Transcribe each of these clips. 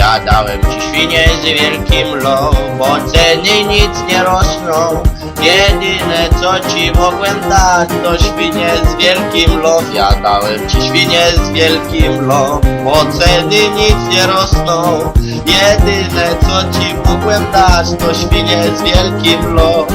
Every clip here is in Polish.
Zjadałem ci świnie z wielkim low, bo ceny nic nie rosną. Jedyne co ci mogłem dać to świnie z wielkim low. Zjadałem ci świnie z wielkim low, bo ceny nic nie rosną. Jedyne co ci mogłem dać to świnie z wielkim low.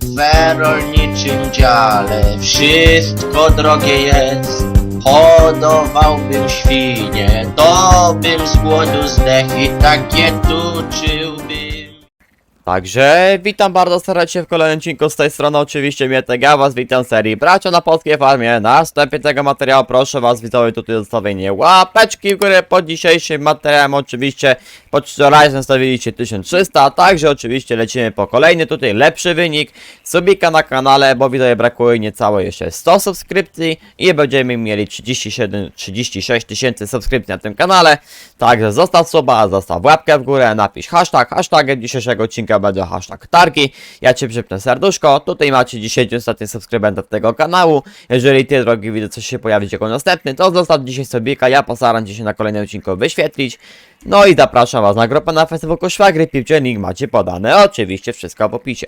W rolniczym dziale wszystko drogie jest. Hodowałbym świnie, to bym z głodu zdechł i takie tuczyłbym. Także witam bardzo serdecznie w kolejnym odcinku z tej strony oczywiście Mietek, ja was witam serii Bracia na Polskiej Farmie. Na wstępie tego materiału proszę was widzowie tutaj zostawienie łapeczki w górę pod dzisiejszym materiałem oczywiście pod wczorajszym zostawiliście 1300, a także oczywiście lecimy po kolejny tutaj lepszy wynik subika na kanale, bo widzowie brakuje niecałe jeszcze 100 subskrypcji i będziemy mieli 37, 36 tysięcy subskrypcji na tym kanale. Także zostaw suba, zostaw łapkę w górę, napisz hashtag, hashtagiem dzisiejszego odcinka będzie hashtag targi. Ja Cię przypnę serduszko, tutaj macie 10 ostatnich subskrybentów tego kanału. Jeżeli Ty drogi widzę coś się pojawić jako następny, to zostaw dzisiaj subika, ja postaram się na kolejnym odcinku wyświetlić. No i zapraszam Was na grupę na Facebooku Szwagry Piłcie, link macie podane, oczywiście wszystko w opisie.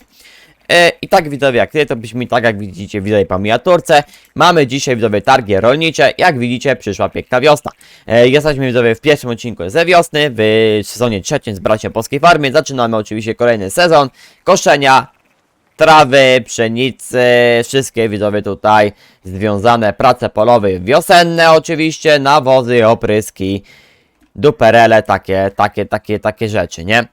E, I tak widzowie, jak to brzmi tak jak widzicie widzowie po miniaturce. Mamy dzisiaj widzowie targi rolnicze. Jak widzicie przyszła piękna wiosna. E, jesteśmy widzowie w pierwszym odcinku ze wiosny, w sezonie trzecim z Braciem Polskiej Farmy. Zaczynamy oczywiście kolejny sezon koszenia, trawy, pszenicy, wszystkie widzowie tutaj związane prace polowe wiosenne oczywiście, nawozy, opryski, duperele, takie, takie, takie, takie rzeczy, nie?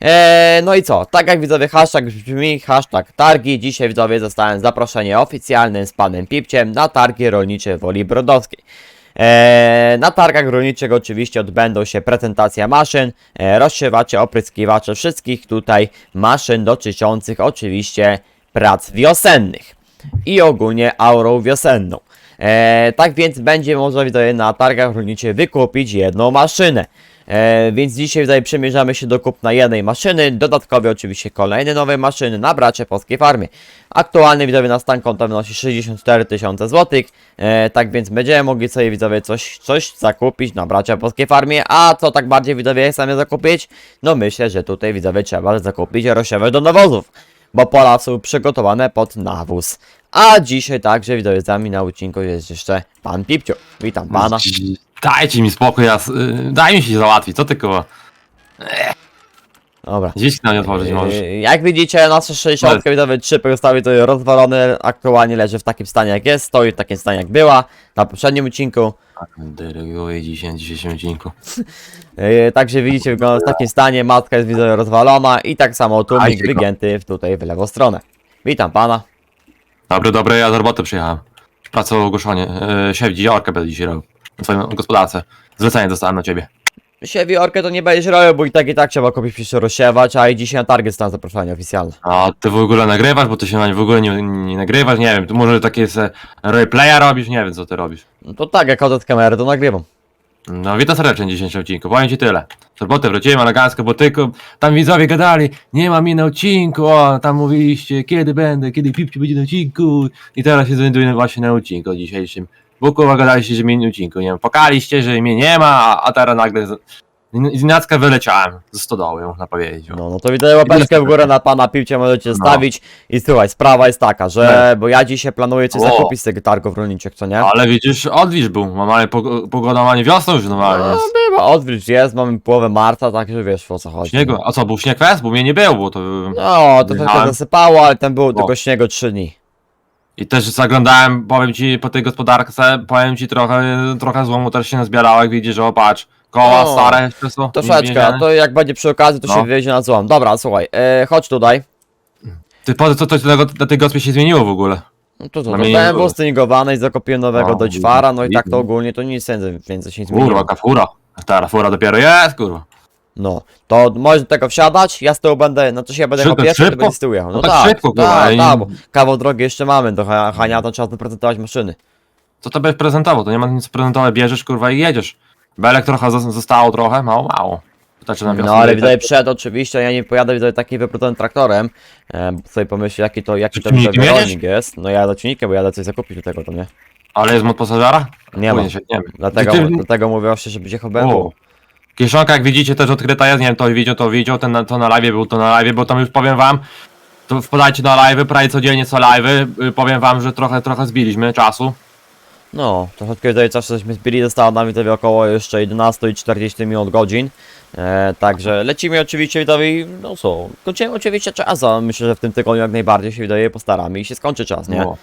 Eee, no i co? Tak jak widzowie hashtag brzmi, hashtag targi. Dzisiaj widzowie zostałem zaproszenie oficjalnym z panem Pipciem na targi rolnicze Woli Brodowskiej. Eee, na targach rolniczych oczywiście odbędą się prezentacja maszyn, e, rozsiewacze, opryskiwacze, wszystkich tutaj maszyn dotyczących oczywiście prac wiosennych i ogólnie aurą wiosenną. E, tak więc będzie można widzowie na targach rolniczych wykupić jedną maszynę. E, więc dzisiaj tutaj przymierzamy się do kupna jednej maszyny, dodatkowo oczywiście kolejne nowe maszyny na bracie polskiej farmy. Aktualny widzowie na stan konta wynosi 64 tysiące złotych, e, tak więc będziemy mogli sobie widzowie coś, coś zakupić na bracia polskiej farmie, a co tak bardziej widzowie chcemy zakupić? No myślę, że tutaj widzowie trzeba zakupić rozsiewę do nawozów, bo pola są przygotowane pod nawóz. A dzisiaj także widzowie z nami na odcinku jest jeszcze pan Pipciu. Witam pana. Dajcie mi spokój, ja, s- y, daj mi się załatwić, co ty koło? Dobra. Gdzieś na nie otworzyć możesz. Yy, Jak widzicie, nasze 60 widowy 3 pozostały to rozwalone, aktualnie leży w takim stanie jak jest, stoi w takim stanie jak była na poprzednim odcinku. Dyryguję dzisiaj, dzisiejszym odcinku. Yy, Także widzicie, wygląda w takim stanie, matka jest widzę rozwalona i tak samo tłumik Ajcie go. wygięty w tutaj w lewą stronę. Witam pana. Dobry, dobry, ja z roboty przyjechałem. Pracował ogłoszenie. Yy, szef dzidziorkę będę dzisiaj robił. Swoim gospodarce. Zlecenie dostałem na ciebie. Siewi orkę to nie będziesz robił, bo i tak i tak trzeba kupić przyszło rozsiewać, a i dzisiaj na target stan zaproszenie oficjalne. A ty w ogóle nagrywasz, bo ty się na nie w ogóle nie, nie nagrywasz, nie wiem, tu może takie se roleplaya robisz, nie wiem co ty robisz. No to tak, jak z kamery, to nagrywam. No witam serdecznie w dzisiejszym odcinku, powiem ci tyle. Z roboty wróciłem elegancko, bo tylko tam widzowie gadali, nie ma mnie na odcinku, o, tam mówiliście, kiedy będę, kiedy Pipci będzie na odcinku i teraz się znajduję właśnie na odcinku dzisiejszym. Bo kurwa gadaliście, że mnie nie odcinku, nie wiem, pokaliście, że mnie nie ma, a, teraz nagle z, z wyleciałem ze stodoły, można powiedzieć. No, no to widzę łapeczkę w górę na pana piłcie możecie No. stawić i słuchaj, sprawa jest taka, że, bo ja dzisiaj planuję coś O. zakupić z tych targów rolniczych, co nie? Ale widzisz, odwilż był, normalnie pog- pogoda ma nie wiosną już normalnie No, jest. bywa, odwilż jest, mamy połowę marca, także wiesz o co chodzi. Śniegu, a co, był śnieg fest? Bo mnie nie było, bo to... No, to trochę Jechałem. zasypało, ale ten był O. tylko śniegu 3 dni. I też zaglądałem, powiem ci, po tej gospodarce, powiem ci, trochę, trochę złomu też się nazbierało, jak widzisz, o patrz, koła No, stare jeszcze są. Troszeczkę, to jak będzie przy okazji, to No. się wywiezie na złom. Dobra, słuchaj, e, chodź tutaj. Ty po co tego, na tej gospie się zmieniło w ogóle? No to co, nie dostałem było. był i zakupiłem nowego No, do ćwara, no i tak to ogólnie to nic więcej się nie zmieniło. Kurwa, jaka fura. Ta fura dopiero jest, kurwa. No, to możesz do tego wsiadać, ja z tyłu będę, no to się ja będę Szybko, jechał pierwszy, ty szybko? będziesz z tyłu jechał. No, No tak tak, szybko, kurwa, tak, i- tak, bo kawał drogi jeszcze mamy do Ha- Hania, to trzeba zaprezentować maszyny. Co to będziesz prezentował? To nie ma nic prezentować, bierzesz, kurwa, i jedziesz. Belek trochę zos- zostało, trochę, mało, mało. Wystarczy na No ale widać przed oczywiście, ja nie pojadę widać takim wypróconym traktorem, e, bo sobie pomyśl jaki to, jaki to Czy silnikiem widać jedziesz? rolnik jest. No ja do bo jadę coś zakupić do tego, to nie. Ale jest mod pasażera? Nie ma. Się, nie wiem. Dlatego, Ty- dlatego mówię właśnie, żeby cię O. Kieszonka, jak widzicie, też odkryta jest, nie wiem, to widział, to widział, ten, na- to na live był, to na live, bo tam już powiem wam, to wpadajcie na live, prawie codziennie co live, powiem wam, że trochę, trochę zbiliśmy czasu. No, troszeczkę tutaj czas żeśmy zbili, zostało nam widzowie około jeszcze 11 i 40 minut godzin. E, także lecimy oczywiście widzowie, no co, kończymy oczywiście czas, a myślę, że w tym tygodniu jak najbardziej się wydaje postaramy i się skończy czas, nie? No.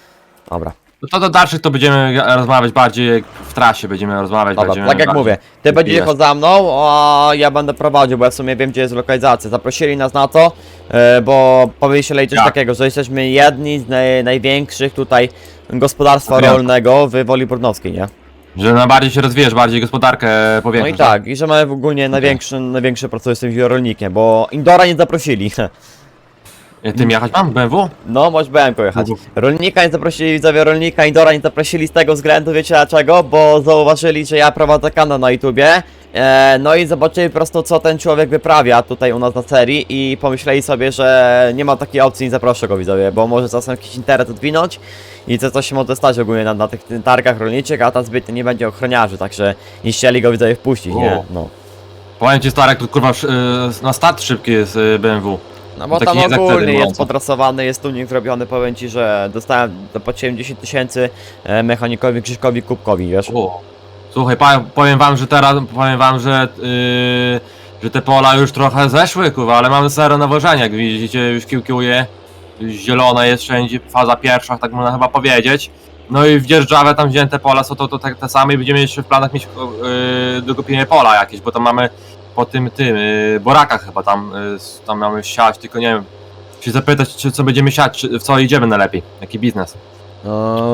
Dobra, No to do dalszych to będziemy rozmawiać bardziej w trasie, będziemy rozmawiać, dobra, będziemy tak jak bardziej- mówię, ty będziesz jechał za mną, a ja będę prowadził, bo ja w sumie wiem gdzie jest lokalizacja. Zaprosili nas na to, e, bo powiedzieli coś takiego, że jesteśmy jedni z naj, największych tutaj gospodarstwa rolnego w Woli Brudnowskiej, nie? Że na bardziej się rozwijasz, bardziej gospodarkę No powiększasz. i tak, i że mamy w ogóle największy, największy proces z tym rolnikiem, bo Indora nie zaprosili. E, Tym jechać mam? BMW? No, możesz BMK jechać. Rolnika nie zaprosili, widzowie rolnika, Indora nie zaprosili z tego względu, wiecie dlaczego? Bo zauważyli, że ja prowadzę kanał na YouTubie. E, no i zobaczyli po prostu co ten człowiek wyprawia tutaj u nas na serii i pomyśleli sobie, że nie ma takiej opcji, nie zaproszę go widzowie, bo może czasem jakiś interes odwinąć i to coś się może stać ogólnie na, na tych targach rolniczych, a tam zbytnio nie będzie ochroniarzy, także nie chcieli go widzowie wpuścić, nie? O. No. Powiem ci Starek, tu kurwa sz- y, na start szybki jest y, BMW. No bo Taki tam nie za ogólnie jest mocno. podrasowany, jest tuning zrobiony, powiem ci, że dostałem to po 70 tysięcy e, mechanikowi Krzyżkowi Kubkowi, wiesz? O. Słuchaj, pa- powiem wam, że teraz, powiem wam, że, yy, że te pola już trochę zeszły, kurwa, ale mamy zero nawożenia, jak widzicie, już kiełkuje, już zielone jest wszędzie, faza pierwsza, tak można chyba powiedzieć. No i w dzierżawę tam wzięte pola są to, to te, te same i będziemy jeszcze w planach mieć yy, do kupienia pola jakieś, bo tam mamy po tym, tym, yy, borakach chyba tam, yy, tam mamy siać, tylko nie wiem, się zapytać, czy co będziemy siać, czy w co idziemy najlepiej, jaki biznes. E,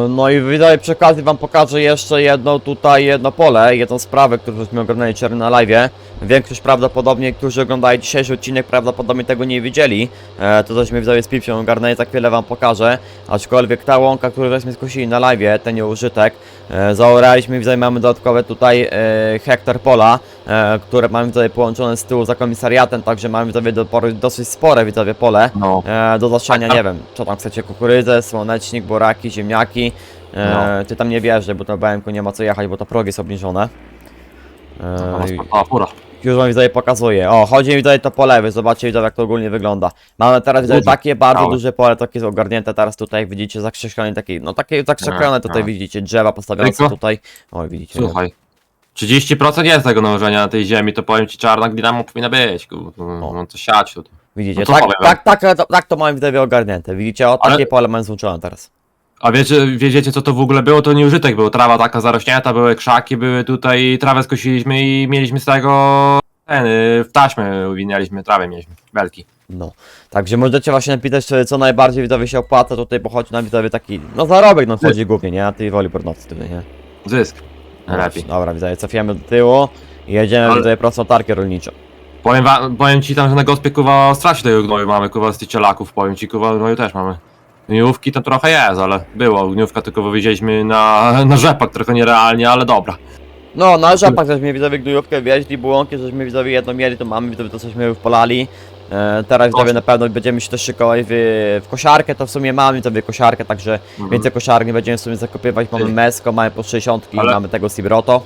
No i widzowie przy okazji wam pokażę jeszcze jedno tutaj, jedno pole, jedną sprawę, którą żeśmy oglądali wczoraj na live. Większość prawdopodobnie, którzy oglądają dzisiejszy odcinek, prawdopodobnie tego nie widzieli. E, to żeśmy widzowie z Pipsią ogarnęli, za chwilę wam pokażę. Aczkolwiek ta łąka, którą żeśmy skosili na live, ten nieużytek, e, zaoraliśmy widzowie, mamy dodatkowe tutaj e, hektar pola, e, które mamy tutaj połączone z tyłu za komisariatem, także mamy widzowie do, dosyć spore widzowie pole. No. E, do zasiania nie wiem, co tam chcecie, kukurydzę, słonecznik, boraki, ziemniaki. E, Ty tam nie wjeżdżaj, bo to BMK nie ma co jechać, bo to progi są obniżone. E, i- A, fura. Już wam widzowie pokazuję. O, chodzi mi tutaj to po lewej, zobaczcie widzowie jak to ogólnie wygląda. Mamy teraz widzowie takie bardzo małe. duże pole, takie są ogarnięte teraz tutaj, jak widzicie, zakrzyżowane takie, no takie zakrzyżowane tutaj no. widzicie, drzewa postawione są Tylko? tutaj. Oj, widzicie. Słuchaj. 30% jest tego nałożenia na tej ziemi, to powiem ci czarna glina powinna być. kur- No to siać tu. Widzicie, No co tak, powiem, tak, tak, tak, tak to mamy widzowie ogarnięte. Widzicie, o Ale- takie pole mamy złączone teraz. A wiecie, wiedziecie co to w ogóle było? To nieużytek był. Trawa taka zarośnięta, były krzaki, były tutaj, trawę skosiliśmy i mieliśmy z tego ten, y, w taśmę uwinęliśmy, trawę mieliśmy, belki. No, także możecie właśnie napisać, co- co najbardziej widzowie się opłaca, tutaj pochodzi na widzowie taki, no zarobek no chodzi głównie, nie? Na tej woli pornocy tutaj, nie? Zysk. Najlepiej. Dobra, widzowie, cofiemy do tyłu i jedziemy Ale- widzowie prostą tarkę rolniczą. Powiem, wam, powiem ci tam, że na gospie kuwa straci tego gnoju mamy, kuwa z tych cielaków, powiem ci, kuwa gnoju też mamy. Gniówki to trochę jest, ale było. Gniówka tylko wywieźliśmy na, na rzepak, trochę nierealnie, ale dobra. No, na rzepak żeśmy widzowie gnojówkę wieźli, bułąki, żeśmy widzowie jedno mieli, to mamy widzowie to cośmy już polali. E, teraz widzowie na pewno będziemy się też szykować w, w kosiarkę, to w sumie mamy widzowie kosiarkę, także Mhm. więcej kosiarek nie będziemy w sumie zakopywać, mamy. Mesko, mamy po 60, Ale- mamy tego Sibroto.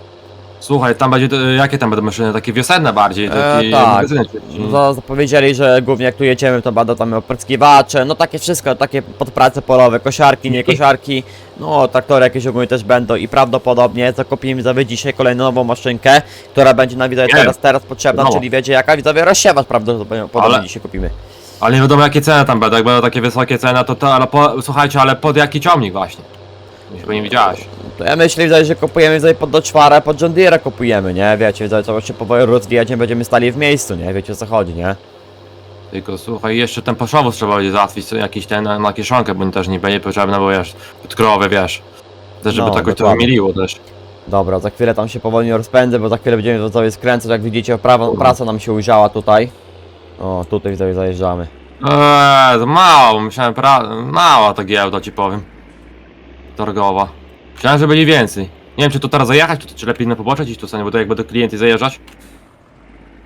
Słuchaj, tam będzie, to- jakie tam będą maszyny? Takie wiosenne bardziej, E, takie tak. magazyny, czy- No, zapowiedzieli, że głównie jak tu jedziemy, to będą tam opryskiwacze, no takie wszystko, takie podprace polowe, kosiarki, nie kosiarki, no traktory jakieś ogólnie też będą i prawdopodobnie zakupimy za dzisiaj kolejną nową maszynkę, która będzie nam widzowie Nie. teraz, teraz potrzebna, Wiadomo. czyli wiecie jaka, widzowie rozsiewacz prawdopodobnie Ale- dzisiaj kupimy. Ale nie wiadomo jakie ceny tam będą, jak będą takie wysokie ceny, to to, ale po, słuchajcie, ale pod jaki ciągnik właśnie? Chyba nie widziałeś. To ja myślę, widzowie, że kupujemy widzowie pod do czwara, pod John Deere kupujemy, nie, wiecie, widzowie, trzeba się powoli rozwijać, nie będziemy stali w miejscu, nie, wiecie o co chodzi, nie? Tylko słuchaj, jeszcze ten paszowóz trzeba będzie załatwić, co- jakiś ten na, na kieszonkę, bo też nie będzie potrzebne, bo wiesz, pod krowę, wiesz. Też żeby No, to jakoś to dokładnie. wymieliło też. Dobra, za chwilę tam się powoli rozpędzę, bo za chwilę będziemy widzowie skręcać, jak widzicie, prawa, praca nam się ujrzała tutaj. O, tutaj widzowie zajeżdżamy. Eee, to mało, myślałem, pra... mała ta giełda ci powiem. Targowa. Myślałem, że będzie więcej. Nie wiem, czy tu teraz zajechać, czy, czy lepiej na pobocze iść tu, co nie, bo to jak będą klienty zajeżdżać,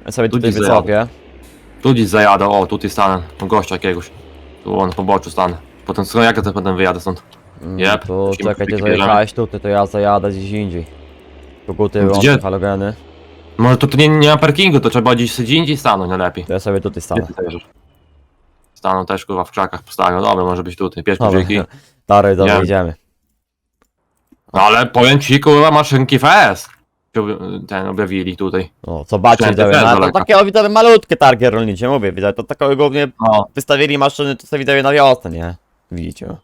Ja sobie Tu tutaj gdzieś wycopię. tu gdzieś zajadę, o, tutaj stanę, u gościa jakiegoś. Tu on, na poboczu stanę. Potem, co, jak ja to potem wyjadę stąd? Mm, Jep, Tu musimy czekaj, ty zajechałeś tutaj, to ja zajadę gdzieś indziej. Koguty, Gdzie? wyłączę halogeny. Może to, tu nie, nie ma parkingu, to trzeba gdzieś gdzie indziej stanąć najlepiej. To ja sobie tutaj Gdzie stanę. ty? Staną też kurwa w krzakach postawią. Dobra, może być tutaj. Pierwszy Dobra, dzięki. Dobra, Nie. idziemy. No ale powiem ci kurwa maszynki FS. Ten objawili tutaj. No, zobaczcie, Wszędzie widzowie, też no, to daleko. takie o, widzowie malutkie targi rolnicze, mówię, widzowie, to takie głównie No, wystawili maszyny, to sobie widzowie na wiosnę, nie? Widzicie.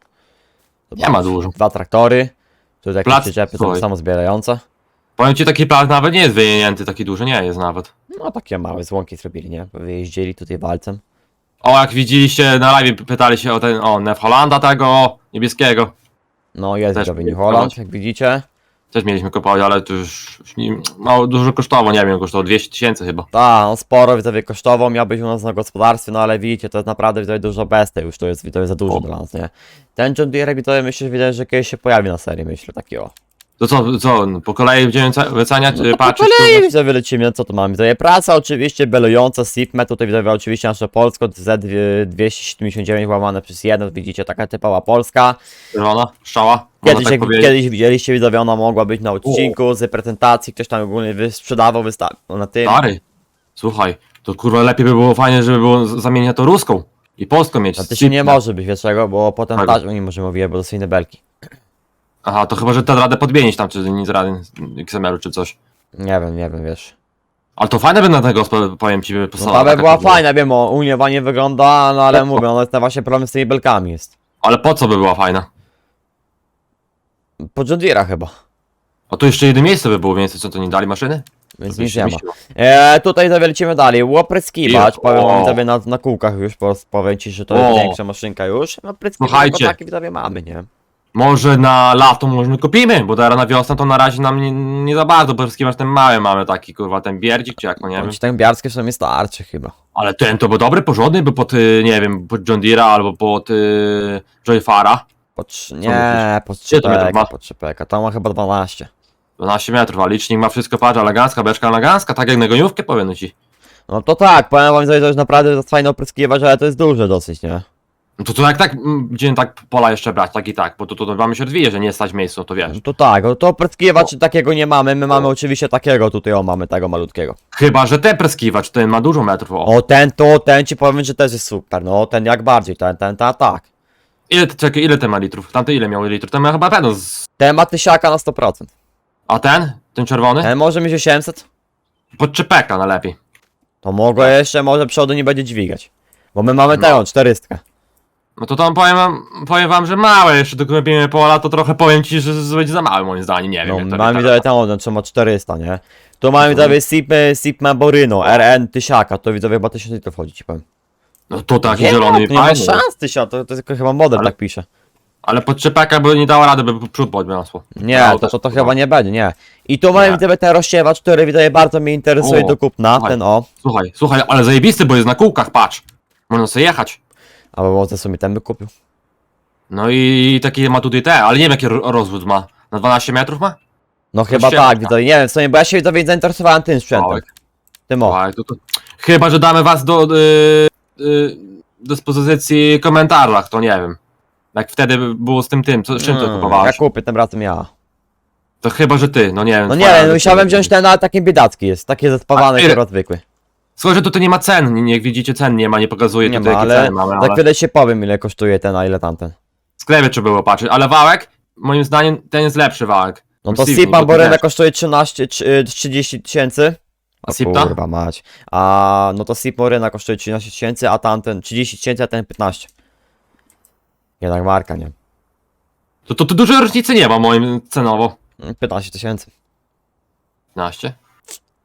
nie ma dużo. Dwa traktory, tu jakieś Plac- przyczepy są słuchaj. samozbierające. Powiem ci taki plac nawet nie jest wyjęty, taki duży nie jest nawet. No, takie małe złąki zrobili, nie? Wyjeździli tutaj walcem. O, jak widzieliście na live pytali się o ten, o Nef Holanda tego niebieskiego. No, jest Też nie New Holland, kupować. jak widzicie. Też mieliśmy kupować, ale to już, już nie, mało dużo kosztowało, nie wiem, kosztowało 200 tysięcy chyba. Tak, no sporo widzowie kosztowo, miał być u nas na gospodarstwie, no ale widzicie, to jest naprawdę widzowie dużo besty już, to jest widzowie za dużo O. dla nas, nie? Ten John Deere widzowie myślę, że widać, że kiedyś się pojawi na serii, myślę, taki o. To co, co, po kolei będziemy ce- wyceniać, No czy to po patrzeć? kolei widzowie lecimy, co tu mamy? Widzowie praca oczywiście belująca, SIPME, tutaj widzowie oczywiście nasze polsko, Z279 łamane przez 1, widzicie, taka typowa polska. Czerwona, strzała, można Kiedyś, tak jak powiedzieć. kiedyś widzieliście widzowie, ona mogła być na odcinku, z prezentacji, ktoś tam ogólnie wy- sprzedawał, wystawił na tym. Stary, słuchaj, to kurwa lepiej by było fajnie, żeby było z- zamienić na to ruską i polską mieć. A to się nie może być, wiesz czego, bo potem Tak. taż nie możemy mówić, bo to są inne belki. Aha, to chyba, że te radę podmienić tam, czy nic rady XML-u, czy coś. Nie wiem, nie wiem, wiesz. Ale to fajne by na tego, powiem ci, by No ta by taka była fajna, wiem, o, uniewanie wygląda, no ale mówię, no ten właśnie problem z tymi belkami jest. Ale po co by była fajna? Po John Deere'a chyba, A tu jeszcze jedno miejsce by było więcej, co to nie dali maszyny? więc To nic się nie ma. mieściło. E, tutaj sobie lecimy dalej, łopryskiwacz, I- powiem wam o. sobie na, na kółkach już, po, powiem ci, że to O. jest większa maszynka już. No pryskiwacz Słuchajcie. taki widzowie mamy, nie? Może na lato może kupimy, bo teraz na wiosnę to na razie nam nie, nie za bardzo, bo wszystkie masz ten mały mamy taki, kurwa, ten bierdzik, czy jak, no nie wiem. Bądź ten biarskie w sumie starczy chyba. Ale ten to był dobry, porządny, by pod, y, nie wiem, pod John Deere'a albo pod y, Joyfara. Nie, po Gdzie to metrów 3 ma? po 3 peka, to ma chyba 12. 12 metrów, a licznik ma wszystko, patrz, elegancka, beczka elegancka, tak jak na goniówkę powiem ci. No to tak, powiem wam, że to jest naprawdę fajny opryskiwacz, ale to jest duże dosyć, nie? No to, to jak tak, mm, będziemy tak pola jeszcze brać, tak i tak, bo to, to, to mamy się odwije, że nie stać w miejscu, to wiesz. No to tak, no to opryskiwacz takiego nie mamy, my mamy oczywiście takiego tutaj, o mamy tego malutkiego. Chyba, że ten preskiwacz, ten ma dużo metrów, o. O ten to, ten ci powiem, że też jest super, no ten jak bardziej, ten, ten, ten, tak. Ile, czekaj, ile ten ma litrów? Tamty ile miał litrów? Ten ma chyba pewno z... Ten ma tysiaka na 100%. A ten? Ten czerwony? Ten może mieć 800? Pod czypeka najlepiej. To mogę jeszcze, może przodu nie będzie dźwigać. Bo my mamy No. tę 400. No to tam powiem wam, powiem wam, że małe, jeszcze tylko robimy pola, to trochę powiem ci, że z- będzie za małe moim zdaniem, nie wiem. No, jak to mamy jest widzowie odem, co ma 400, nie? Tu mamy widzowie Sip, Sipma Boryno, RN tysiaka, to widzowie chyba 1000 litrów chodzi ci powiem. No to taki Nie, zielony nie ma fajny. szans tysiąc, to, to tylko chyba model Ale- tak pisze. Ale pod czypeka by nie dała rady, by przód podniosło. Nie, Brał to, to, to chyba nie będzie, nie. I tu mamy Nie. widzowie ten rozsiewacz, który widzowie bardzo mnie interesuje O, do kupna, ten o. Słuchaj, słuchaj, ale zajebisty, bo jest na kółkach, patrz. Można sobie jechać. Albo może sobie ten by kupił. No i taki ma tutaj te, ale nie wiem jaki ro- rozwód ma. Na 12 metrów ma? No chyba tak, widzowie, nie wiem, w sumie, bo ja się widzowie zainteresowałem tym sprzętem. Małek. Tym o. Słuchaj, to, to... Chyba, że damy was do y, y, dyspozycji komentarzach, to nie wiem. Jak wtedy było z tym tym, co, z czym to Mm, Ja kupowałeś? kupię tym razem ja. To chyba, że ty, no nie wiem. No twoja nie, no decyzja. musiałem wziąć ten, ale taki biedacki jest, taki zespawany, A ile- kurwa zwykły. Słuchaj, że tutaj nie ma cen, nie, jak widzicie cen nie ma, nie pokazuje Nie tutaj ma, jakie ale ceny mamy, za ale chwilę się powiem ile kosztuje ten, a ile tamten. w sklepie trzeba było patrzeć, ale wałek, moim zdaniem ten jest lepszy wałek. No to Sydney, Sipa bo ty Borena kosztuje 13, czy- 30 tysięcy. A Sipta? Kurwa mać. A no to Sip Morena kosztuje 13 tysięcy, a tamten 30 tysięcy, a ten 15. Jednak marka, nie? To, to, to dużej różnicy nie ma moim cenowo. Mm, 15 tysięcy. 15?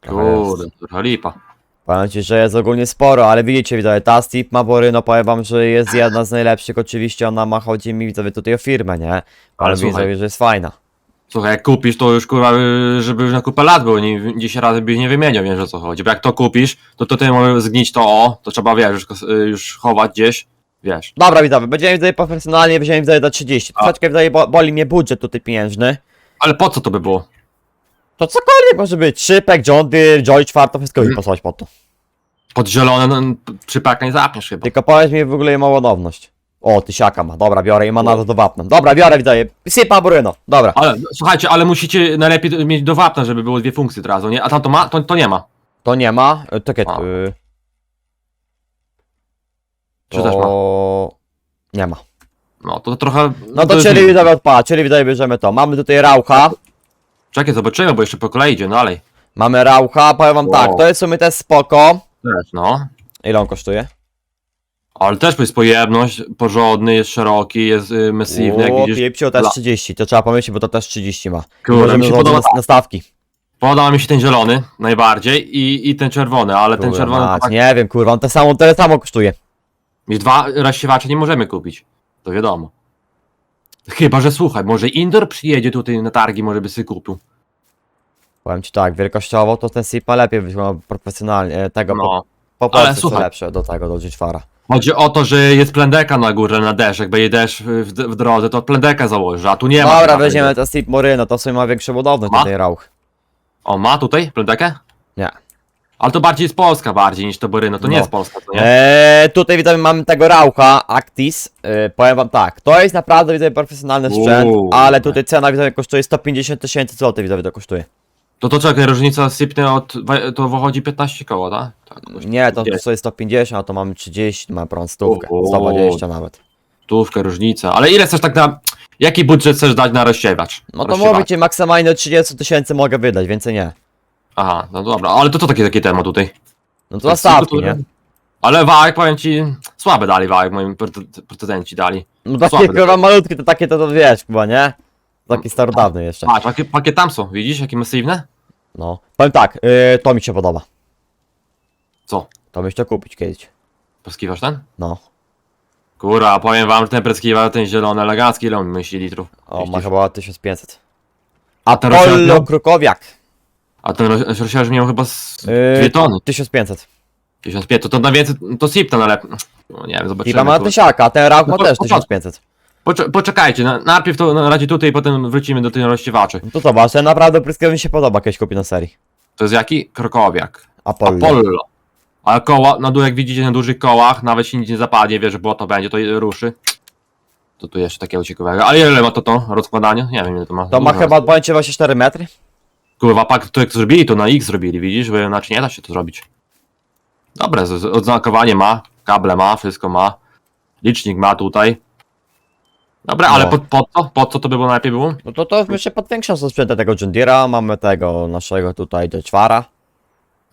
Trochę jest. Kurde, trochę lipa. Powiem ci, że jest ogólnie sporo, ale widzicie, widzowie, ta Steve ma Boryno, powiem wam, że jest jedna z najlepszych, oczywiście ona ma, chodzi mi, widzowie, tutaj o firmę, nie? Ale, Ale widzowie, słuchaj. że jest fajna. Słuchaj, jak kupisz, to już kurwa, y, żeby już na kupę lat było, nie, 10 razy byś nie wymieniał, wiesz o co chodzi. Bo jak to kupisz, to tutaj może zgnić to o, to trzeba, wiesz, już, y, już chować gdzieś, wiesz. Dobra, widzowie, będziemy widzowie profesjonalnie, będziemy widzowie do 30. A. Troszeczkę widzowie, bo, boli mnie budżet tutaj pieniężny. Ale po co to by było? To cokolwiek może być, Szypek, John Deere, Joy 4, wszystko mi Mhm. posłać po to. Pod zielone, no, przypaka nie zapniesz chyba. Tylko powiedz mi w ogóle jej ładowność. O, tysiaka ma, dobra, biorę i ma na to do wapna. Dobra, biorę, widzę, sypa Bruno, dobra. Ale no, słuchajcie, ale musicie najlepiej mieć do wapna, żeby było dwie funkcje od razu, nie? A tam to ma? To, to nie ma. To nie ma, e, A. y, Czy też ma? to... Nie ma. No to trochę. No to jest czyli minus. widzowie odpala, czyli widzowie bierzemy to. Mamy tutaj Raucha, Czekaj, zobaczymy, bo jeszcze po kolei idzie, no dalej. mamy Raucha, powiem wam Wow. tak, to jest w sumie też spoko. Też, no. Ile on kosztuje? Ale też jest pojemność, porządny, jest szeroki, jest y, masywny, jak O, widzisz. Też Dla- 30, to trzeba pomyśleć, bo to też 30 ma. Kurde, Możemy mi się podoba, nas- nastawki. podoba mi się ten zielony najbardziej i, i ten czerwony, ale ten Kurwa czerwony to mać, tak, Nie wiem, kurwa, on te samo, tyle samo kosztuje. Mieć dwa rozsiewacze nie możemy kupić. To wiadomo. Chyba, że słuchaj, może Indoor przyjedzie tutaj na targi, może by sobie kupił. Powiem ci tak, wielkościowo to ten Sipa lepiej wygląda profesjonalnie, e, tego po, No. po ale Polsce co słuchaj. lepsze do tego, do G4. Chodzi o to, że jest plendeka na górze, na deszcz. Jak będzie deszcz w, w drodze, to plendeka założy, a tu nie ma. Dobra, weźmiemy ten Sip Moryno, to w sumie ma większe budowność Ma? tutaj Rauch. O, ma tutaj plendekę? Nie. Ale to bardziej jest Polska bardziej niż to Boryno, to nie No. jest Polska, to nie? Eee, tutaj widzimy mamy tego Raucha, Actis. Eee, powiem wam tak, to jest naprawdę widzę profesjonalny sprzęt, Uuu. ale tutaj cena widzę kosztuje 150 tysięcy złotych widzę to kosztuje. To to czekaj, różnica sypnie od, to wychodzi 15 koło, tak? tak Nie, to kosztuje 150, a to mamy 30, mamy prąd stówkę, Uuu. 120 nawet. Stówkę różnica. Ale ile chcesz tak na... Jaki budżet chcesz dać na rozsiewacz? No to Rozsiewacz. mówię ci, maksymalnie 30 tysięcy mogę wydać, więcej nie. Aha, no dobra, ale to co takie, takie temat tutaj? No to nastawki, nie? Ale wałek, powiem ci, słabe dali wałek, moim prote- protezenci dali. No takie Słaby kurwa malutkie, to takie to, to wiesz chyba, nie? Taki starodawny jeszcze. Patrz, jakie, jakie tam są, widzisz, jakie masywne? No. Powiem tak, yy, to mi się podoba. Co? To byś to kupić kiedyś. Poskiwasz ten? No. Kurwa, powiem wam, że ten preskiwal, ten zielony, elegancki, ile on myśli litrów? O, ma Myślisz? chyba 1500. ten Apollo rozsiadł? Krukowiak. A ten roz- rozsiewacz miał chyba z Yy, dwie tony. 1500. 1500, to, to na więcej, to SIP na lepiej. No nie wiem, zobaczymy. Chyba ma kurwa. tysiaka, a ten ma No to- też to- 1500. Poczek- poczekajcie, na, najpierw to na razie tutaj, potem wrócimy do tych rozsiewaczy. No to zobacz, ten naprawdę pryskiewicz mi się podoba, kiedyś kupię na serii. To jest jaki? Krokowiak. Apollo. Apollo. Ale koła, na dół jak widzicie na dużych kołach, nawet się nic nie zapadnie, wie, że było to będzie, to ruszy. To tu jeszcze takiego ciekawego. Ale ile ma to to rozkładanie? Nie wiem ile to ma. To ma Dużo chyba, jest. powiem ci, właśnie 4 metry. Kurwa, pak, to jak zrobili, to na X zrobili, widzisz? Bo inaczej nie da się to zrobić. Z- z- odznakowanie ma, kable ma, wszystko ma. Licznik ma tutaj. Dobra, ale No. po, po co? Po co to by było najlepiej było? No to to jeszcze podwiększam sobie sprzęt tego John Deere'a, mamy tego naszego tutaj Czwara.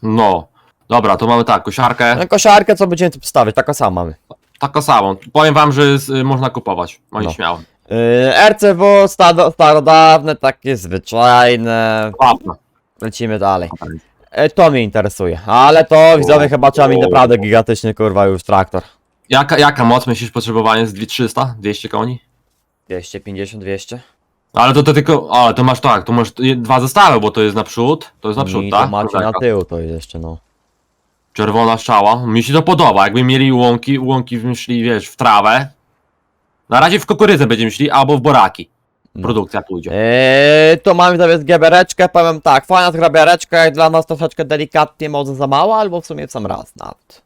No. Dobra, to mamy tak, kosiarkę. No kosiarkę co będziemy tu wstawiać, taką samą mamy. Taką samą. Powiem wam, że z, można kupować. Moim No. śmiało. Yy, RCW stado, starodawne, takie zwyczajne. Łapno. Lecimy dalej. E, to mnie interesuje, ale to widzowie chyba trzeba mieć naprawdę gigantyczny kurwa już traktor. Jaka, jaka moc myślisz potrzebowanie z 300? 200 koni? 250, 200? Ale to, to tylko, ale to masz tak, to masz je- dwa zestawy, bo to jest naprzód, to jest naprzód, I tak? to macie na tył to jest jeszcze no. Czerwona strzała, mi się to podoba, jakby mieli łąki, łąki szli, wiesz, w trawę. Na razie w kukurydzę będziemy szli, albo w boraki. No. Produkcja pójdzie. Eee, to mamy sobie zgebereczkę, powiem tak, fajna zgrabiareczka, jak dla nas troszeczkę delikatnie, może za mała, albo w sumie w sam raz nawet.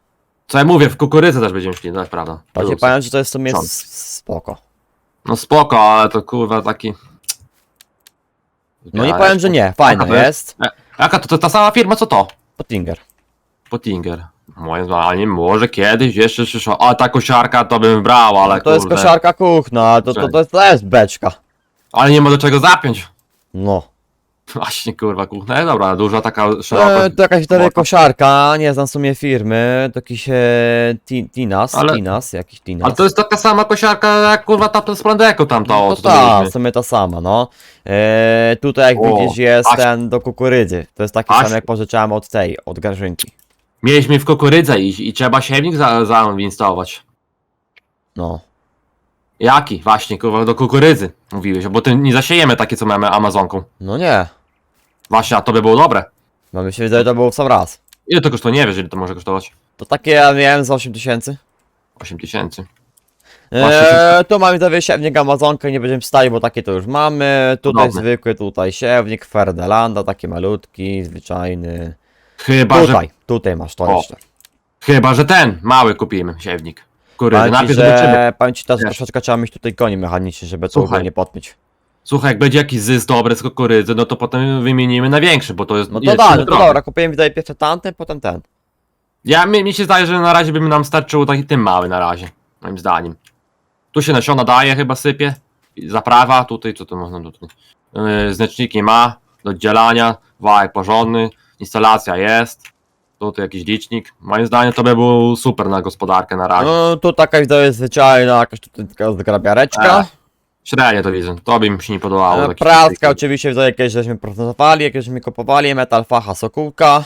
Co ja mówię, w kukurydzę też będziemy szli, to jest prawda. Produkcja. powiem, że to jest w sumie s- spoko. No spoko, ale to kurwa taki... No nie powiem, że nie, fajne jest. E, Jaka to, to ta sama firma co to? Pottinger. Pottinger. Moim zdaniem, może kiedyś jeszcze przyszło. A ta kosiarka to bym brał, ale to jest kurde. kosiarka kuchna, to, to, to, jest, to jest beczka. Ale nie ma do czego zapiąć. No. Właśnie kurwa kuchna. E, dobra, duża taka szeroka. E, to jakaś wtedy Mocno. kosiarka, nie znam w sumie firmy, to jakiś e, Ti- Tinas, Ale- Tinas, jakiś Tinas. Ale to jest taka sama kosiarka jak kurwa ta z Plandeko tam to. No co to to ta, mieliśmy. w sumie ta sama, no. E, tutaj jak O, widzisz jest Aś- ten do kukurydzy. To jest taki Aś- sam jak pożyczałem od tej, od Grażynki. Mieliśmy w kukurydzę iść i trzeba siewnik za, zainstalować. No. Jaki? Właśnie, kurwa, do kukurydzy mówiłeś, bo ty nie zasiejemy takie co mamy Amazonką. No nie. Właśnie, a to by było dobre. No mi się wydaje, że to było w sam raz. Ile to kosztuje? Nie wiesz, ile to może kosztować? To takie ja miałem z 8 tysięcy. 8 tysięcy. Eee, tu mamy sobie siewnik Amazonkę, nie będziemy wstali, bo takie to już mamy. Tutaj Podobny. zwykły, tutaj siewnik Ferdelanda, taki malutki, zwyczajny. Chyba, że Tutaj, tutaj masz to O. jeszcze. Chyba, że ten mały kupimy, siewnik. Kury, Powiem ci, najpierw zobaczymy. że, powiem ci że Wiesz. troszeczkę trzeba mieć tutaj koni mechaniczne, żeby to Słuchaj. ogólnie podpiąć. Słuchaj, jak będzie jakiś zysk dobry z kukurydzy, no to potem wymienimy na większy, bo to jest... No to jest da, no to drogi. dobra, kupiłem widzę pierwszy tamten, potem ten. Ja, mi, mi się zdaje, że na razie by nam starczyło taki tym mały na razie, moim zdaniem. Tu się nasiona daje, chyba sypie. I Zaprawa, tutaj, co tu można tutaj. Yy, znaczniki ma, do oddzielania, wałek porządny, instalacja jest. Tutaj jakiś licznik. Moim zdaniem to by był super na gospodarkę na razie. No tu taka widzę jest zwyczajna, jakaś tutaj taka zgrabiareczka. E, Średnio to widzę, to by mi się nie podobało. E, Praska oczywiście widzę jakieś żeśmy procentowali, jakieś żeśmy kupowali, metal facha sokółka.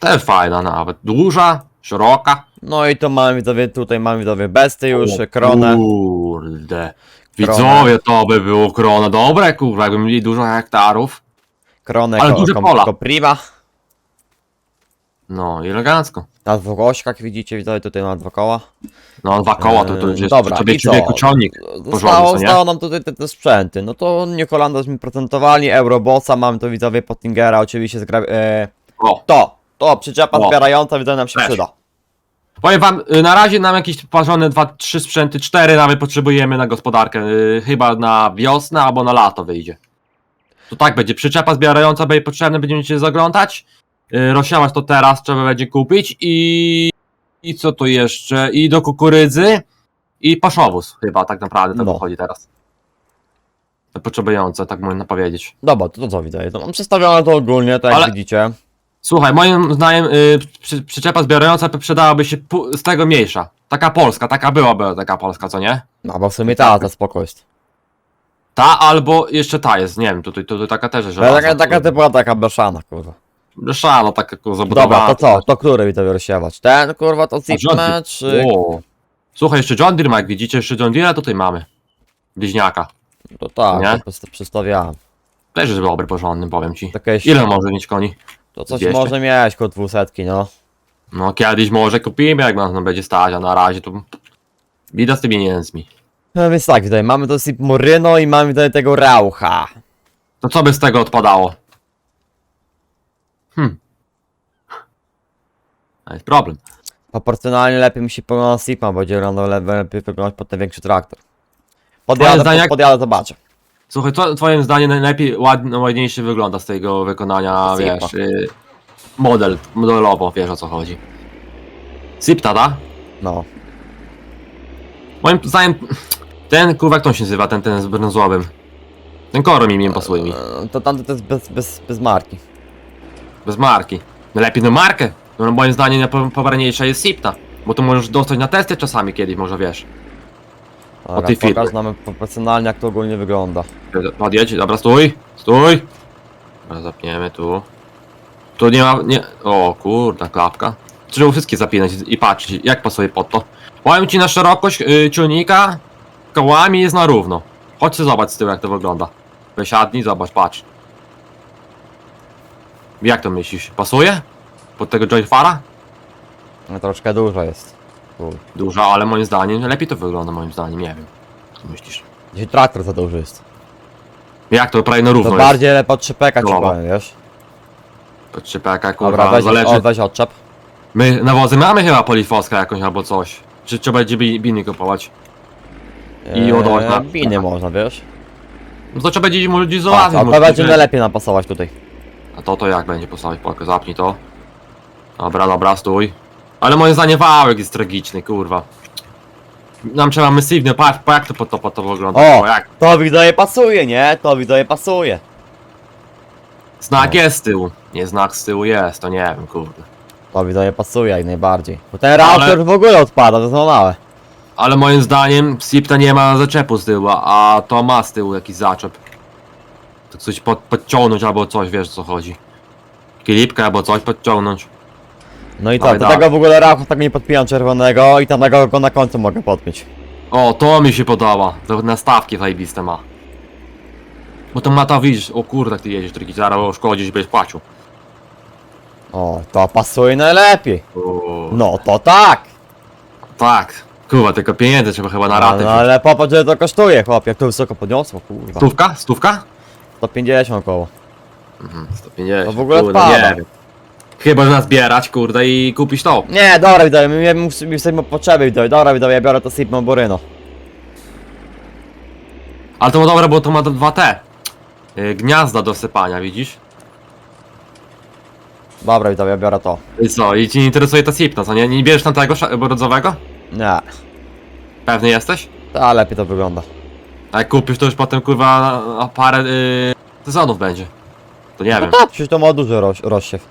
Też fajna nawet, duża, szeroka. No i to mamy widzowie, tutaj mamy widzowie besty już, O kronę. Kurde. Widzowie, to by było krona dobre, kurwa, jakby mieli dużo hektarów. Kronę Ale ko, duże kom, pola. kopriwa. No i elegancko. Na dwóch ośkach widzicie, widzowie tutaj na dwa koła. No dwa koła to, to już Eee, jest dobra, sobie i co? ciągnik. Zostało, Porządny, co nie? zostało nam tutaj te, te sprzęty. No to New Hollanda żeśmy procentowali, Eurobossa, mamy tu widzowie Pottingera, oczywiście zgra... E, O, to, to, przyczepa O. zbierająca, widzowie nam się przyda. powiem wam, y, na razie nam jakieś parzone dwa, trzy sprzęty, cztery nawet potrzebujemy na gospodarkę. y, Chyba na wiosnę albo na lato wyjdzie. To tak będzie, przyczepa zbierająca będzie potrzebna, będziemy się zaglądać. Y, Rozsiałać to teraz trzeba będzie kupić i... I co to jeszcze? I do kukurydzy i paszowóz chyba tak naprawdę to No. wychodzi teraz. Potrzebujące, tak można powiedzieć. Dobra, to, to co widzowie, to mam przedstawione to ogólnie, tak jak Ale- widzicie. Słuchaj, moim zdaniem y, przy, przyczepa zbierająca przydałaby się pu- z tego mniejsza. Taka polska, taka byłaby taka polska, co nie? No bo w sumie ta, ta spoko jest. Ta albo jeszcze ta jest, nie wiem, tutaj, tutaj taka też jest Ale żelazna. taka, taka typowa taka blaszana, kurwa. Taka kurwa, zabudowana. Dobra, to co, to który widzowie rozsiewać? Ten, kurwa, to Zipman, czy... O. Słuchaj, jeszcze John Deere, ma, jak widzicie, jeszcze John Deere tutaj mamy. Bliźniaka. To tak, Nie? to po prostu przystawiałem. Też jest dobry, porządny, powiem ci. Jakieś, Ile może mieć koni? to coś 200? może mieć, koło dwusetki, no. No kiedyś może kupimy, jak nam będzie stać, a na razie to... Bida z tymi pieniędzmi. No więc tak, tutaj mamy to Sip Moryno i mamy tutaj tego Raucha. To co by z tego odpadało? Hmm. To jest problem. Proporcjonalnie lepiej mi się pogląda Sipma, bo będzie rano le- lepiej wyglądać pod ten większy traktor. Moim Podjadę, zdaniem- pod, podjadę, zobaczę. Słuchaj, co twoim zdaniem najlepiej, ład, ładniejszy wygląda z tego wykonania, wiesz, y, model, modelowo, wiesz o co chodzi. Zipta, da? No. Moim zdaniem, ten kurwa, jak to się nazywa, ten, ten z brązowym. Ten koro mi nie pasuje mi, E, To tamto to jest bez, bez, bez marki. Bez marki. Najlepiej na markę, no moim zdaniem najpopularniejsza jest Zipta. Bo to możesz dostać na testy czasami kiedyś, może wiesz. Dobra, tej firmy. pokaż nam proporcjonalnie jak to ogólnie wygląda. Podjedź, dobra, stój, stój. Dobra, zapniemy tu. Tu nie ma, nie, o kurde, klapka. Trzeba wszystkie zapinać i patrzeć, jak pasuje pod to. Powiem ci na szerokość y, ciągnika, kołami jest na równo. Chodź sobie zobacz z tyłu, jak to wygląda. Wysiadnij, zobacz, patrz. Jak to myślisz, pasuje? Pod tego joyfara? No, troszkę dużo jest. Kur. Duża, ale moim zdaniem lepiej to wygląda, moim zdaniem, nie wiem. Co myślisz? Dzisiaj traktor za duży jest. Jak to prawie na To równo jest? bardziej lepiej od ci Dobra. powiem, wiesz? To trzypeka, Dobra, kurwa, weź, zależy. o, weź odczep. My nawozy mamy chyba polifoskę jakąś albo coś. Czy trzeba będzie bi- biny kupować? I ładować na- Eee, Biny można, wiesz? No to trzeba będzie Patrz, załatwić. a może to będzie gdzieś- najlepiej nam pasować tutaj. A to to jak będzie postawić pakę? Zapnij to. Dobra, dobra, stój. Ale moim zdaniem wałek jest tragiczny, kurwa. Nam trzeba masywny, patrz, pa- jak to po to, po to wygląda. O! Jak? To widzowie pasuje, nie? To widzowie pasuje. Znak No. jest z tyłu. Nie, znak z tyłu jest, to nie wiem, kurde. To widzowie pasuje jak najbardziej. Bo ten router Ale- w ogóle odpada, to jest małe. Ale moim zdaniem Sipta nie ma zaczepu z tyłu, a to ma z tyłu jakiś zaczep. To coś pod, podciągnąć albo coś, wiesz o co chodzi. Kilipkę albo coś podciągnąć. No i Dawaj, tak, do dawaj. tego w ogóle raucha tak nie podpijam czerwonego i tamtego go na końcu mogę podpiąć. O, to mi się podoba. To nastawki zajebiste ma. Bo to ma to widzisz, o kurde, ty jedziesz, taki zaraz szkodzić, będziesz płacił. O, to pasuje najlepiej. O, No to tak. Tak. Kurwa, tylko pieniędzy trzeba chyba na No, ratę. no, ale popatrz ile to kosztuje, chłop, jak to wysoko podniosło, kurwa. Stówka? Stówka? 150 około. Mhm, 150. To w ogóle Kurde, odpada. nie wiem. Chyba, że nazbierać, kurde, i kupić to. Nie, dobra, widzowie, my, my, my jesteśmy potrzeby, widzowie, dobra, widzowie, ja biorę to Sigma Boryno. Ale to ma dobre, bo to ma dwa te. y, Gniazda do sypania, widzisz? Dobra, widzowie, ja biorę to. I co, i ci nie interesuje ta sipna, co nie? Nie bierzesz tam tego sza- brązowego? Nie, Pewny jesteś? to lepiej to wygląda. A jak kupisz, to już potem, kurwa, na- na parę y, sezonów będzie. To nie No wiem. tak, przecież to ma duży roz, rozsiew.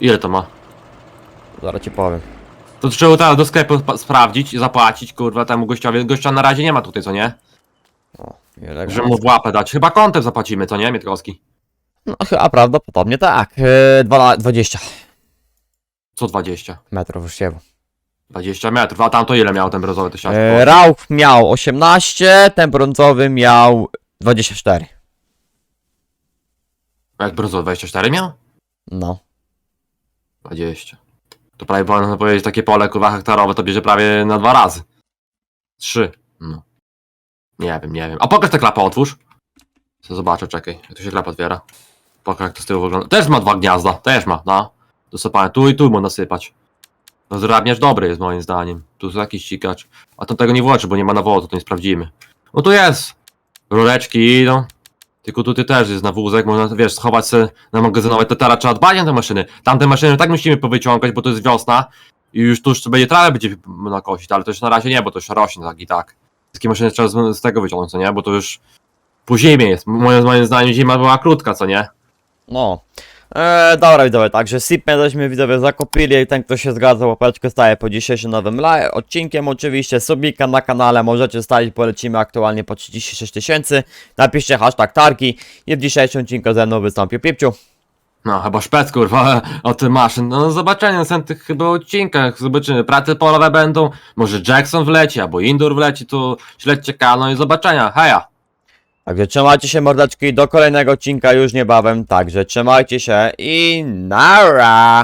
Ile to ma? Zaraz ci powiem. To trzeba teraz do sklepu spa- sprawdzić i zapłacić, kurwa, temu gościowi. Gościa na razie nie ma tutaj, co nie? O, ile Że mu w łapę dać. Chyba kontem zapłacimy, co nie, Mietkowski? No chyba prawdopodobnie tak. Yy, dwa- 20 Co 20? metrów rozsiewu. 20 metrów, a tam to ile miał ten brązowy to siać? Yy, miał 18, ten brązowy miał 24. Jak brązowy 24 miał? No. 20. To prawie można powiedzieć, takie pole kurwa hektarowe to bierze prawie na dwa razy. Trzy. No. Nie wiem, nie wiem. A pokaż tę klapę, otwórz. Co zobaczę, czekaj. Jak to się klapa otwiera. Pokaż jak to z tyłu wygląda. Też ma dwa gniazda, też ma, no. Dosypałem tu i tu mu nasypać. No zrabiarz dobry jest moim zdaniem. Tu jest jakiś ścigacz. A to tego nie włączy, bo nie ma nawozu, to nie sprawdzimy. No tu jest. Rureczki idą. Tylko tutaj też jest na wózek, można, wiesz, schować sobie na magazynowe, to teraz trzeba dbać na te maszyny. Tamte maszyny tak musimy powyciągać, bo to jest wiosna i już tu już będzie trawę będzie nakosić, ale to już na razie nie, bo to już rośnie tak i tak. Wszystkie maszyny trzeba z, z tego wyciągnąć, co nie, bo to już po zimie jest. Moim, moim zdaniem zima była krótka, co nie? No. Eee, dobra widzowie, także Sipmę żeśmy widzowie zakupili, ten kto się zgadza, łapeczkę staje po dzisiejszym nowym live, odcinkiem oczywiście, subika na kanale, możecie stalić, polecimy aktualnie po 36 tysięcy, napiszcie hashtag tarki i w dzisiejszym odcinku ze mną wystąpił Pipciu. No, chyba szpec, kurwa, o tym maszyn. No, zobaczenia na następnych chyba odcinkach, zobaczymy. Prace polowe będą, może Jackson wleci, albo Indur wleci, tu śledźcie kanał i zobaczenia, heja! Także trzymajcie się mordeczki, do kolejnego odcinka już niebawem, także trzymajcie się i nara!